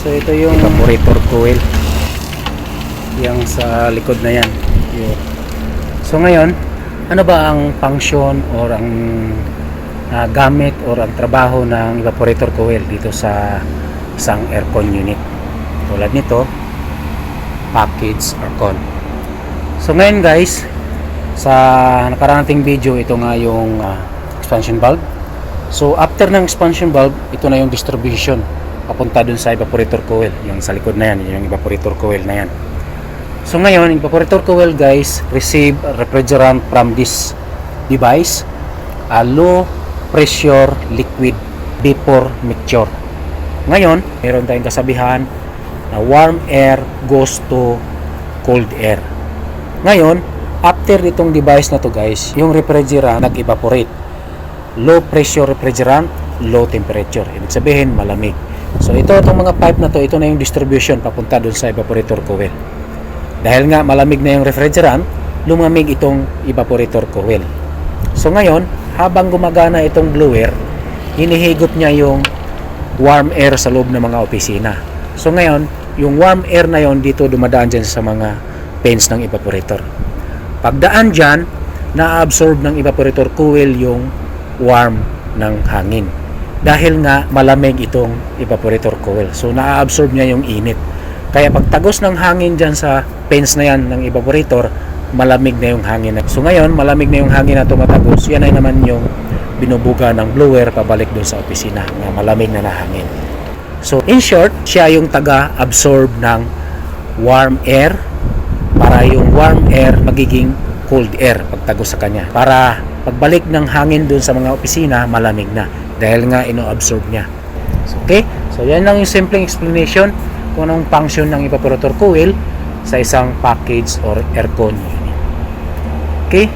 So ito yung evaporator coil. Yang sa likod na yan. So ngayon, ano ba ang function or ang ah, gamit or ang trabaho ng evaporator coil dito sa isang aircon unit? Tulad nito, package aircon. So ngayon guys, sa nakarating video, ito nga yung ah, expansion valve. So after ng expansion valve, ito na yung distribution papunta dun sa evaporator coil. Yung sa likod na yan, yung evaporator coil na yan. So ngayon, evaporator coil guys, receive refrigerant from this device, a low pressure liquid vapor mixture. Ngayon, meron tayong kasabihan na warm air goes to cold air. Ngayon, after itong device na to guys, yung refrigerant nag-evaporate. Low pressure refrigerant, low temperature. Ibig sabihin, malamig. So ito, itong mga pipe na to, ito na yung distribution papunta dun sa evaporator coil. Dahil nga malamig na yung refrigerant, lumamig itong evaporator coil. So ngayon, habang gumagana itong blower, hinihigop niya yung warm air sa loob ng mga opisina. So ngayon, yung warm air na yon dito dumadaan dyan sa mga pens ng evaporator. Pagdaan dyan, na-absorb ng evaporator coil yung warm ng hangin. Dahil nga malamig itong evaporator coil. So na-absorb niya yung init. Kaya pag tagos ng hangin dyan sa pens na yan ng evaporator, malamig na yung hangin. So ngayon, malamig na yung hangin na tumatagos. Yan ay naman yung binubuga ng blower pabalik doon sa opisina na malamig na na hangin. So in short, siya yung taga-absorb ng warm air para yung warm air magiging cold air pagtagos sa kanya. Para pagbalik ng hangin doon sa mga opisina, malamig na. Dahil nga ino-absorb niya. Okay? So yan lang yung simpleng explanation kung anong function ng evaporator coil sa isang package or aircon unit. Okay?